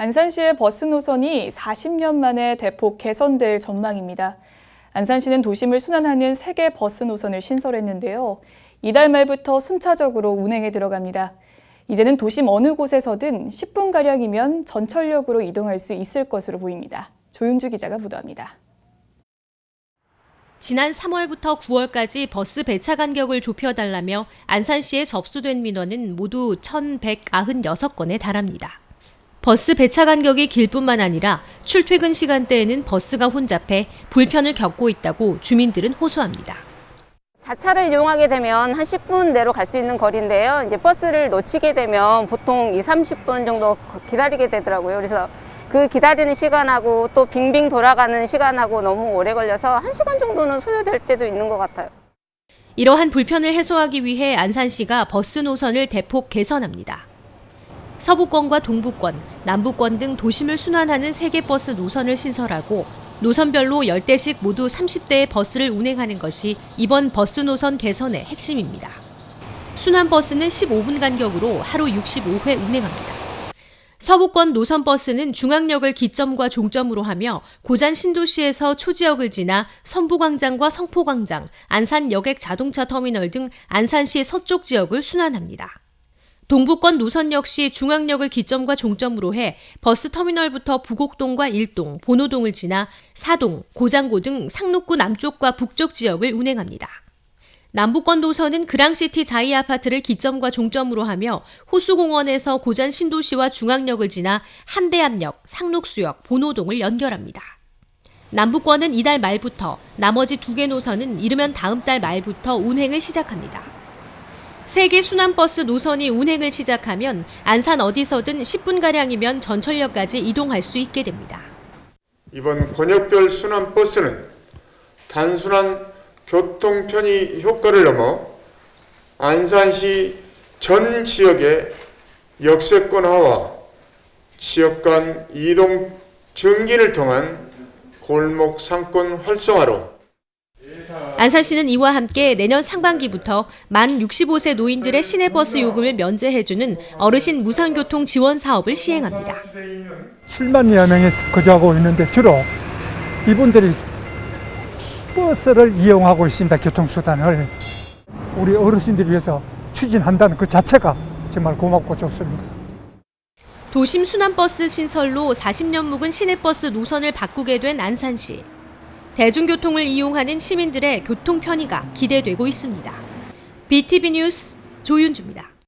안산시의 버스 노선이 40년 만에 대폭 개선될 전망입니다. 안산시는 도심을 순환하는 세개 버스 노선을 신설했는데요. 이달 말부터 순차적으로 운행에 들어갑니다. 이제는 도심 어느 곳에서든 10분가량이면 전철역으로 이동할 수 있을 것으로 보입니다. 조윤주 기자가 보도합니다. 지난 3월부터 9월까지 버스 배차 간격을 좁혀달라며 안산시에 접수된 민원은 모두 1,196건에 달합니다. 버스 배차 간격이 길 뿐만 아니라 출퇴근 시간대에는 버스가 혼잡해 불편을 겪고 있다고 주민들은 호소합니다. 자차를 이용하게 되면 한 10분 내로 갈 수 있는 거리인데요. 이제 버스를 놓치게 되면 보통 2, 30분 정도 기다리게 되더라고요. 그래서 그 기다리는 시간하고 또 빙빙 돌아가는 시간하고 너무 오래 걸려서 1시간 정도는 소요될 때도 있는 것 같아요. 이러한 불편을 해소하기 위해 안산시가 버스 노선을 대폭 개선합니다. 서부권과 동부권, 남부권 등 도심을 순환하는 세개 버스 노선을 신설하고 노선별로 10대씩 모두 30대의 버스를 운행하는 것이 이번 버스 노선 개선의 핵심입니다. 순환 버스는 15분 간격으로 하루 65회 운행합니다. 서부권 노선 버스는 중앙역을 기점과 종점으로 하며 고잔 신도시에서 초지역을 지나 선부광장과 성포광장, 안산 여객 자동차 터미널 등 안산시 서쪽 지역을 순환합니다. 동부권 노선 역시 중앙역을 기점과 종점으로 해 버스 터미널부터 부곡동과 일동, 본호동을 지나 사동, 고장고 등 상록구 남쪽과 북쪽 지역을 운행합니다. 남부권 노선은 그랑시티 자이 아파트를 기점과 종점으로 하며 호수공원에서 고잔 신도시와 중앙역을 지나 한대암역, 상록수역, 본호동을 연결합니다. 남부권은 이달 말부터, 나머지 두 개 노선은 이르면 다음 달 말부터 운행을 시작합니다. 세계 순환버스 노선이 운행을 시작하면 안산 어디서든 10분가량이면 전철역까지 이동할 수 있게 됩니다. 이번 권역별 순환 버스는 단순한 교통 편의 효과를 넘어 안산시 전 지역의 역세권화와 지역 간 이동 증기를 통한 골목 상권 활성화로 안산시는 이와 함께 내년 상반기부터 만 65세 노인들의 시내버스 요금을 면제해주는 어르신 무상교통 지원 사업을 시행합니다. 7만여 명이 거주하고 있는데 주로 이분들이 버스를 이용하고 있습니다. 교통수단을. 우리 어르신들을 위해서 추진한다는 그 자체가 정말 고맙고 좋습니다. 도심 순환버스 신설로 40년 묵은 시내버스 노선을 바꾸게 된 안산시. 대중교통을 이용하는 시민들의 교통 편의가 기대되고 있습니다. BTV 뉴스 조윤주입니다.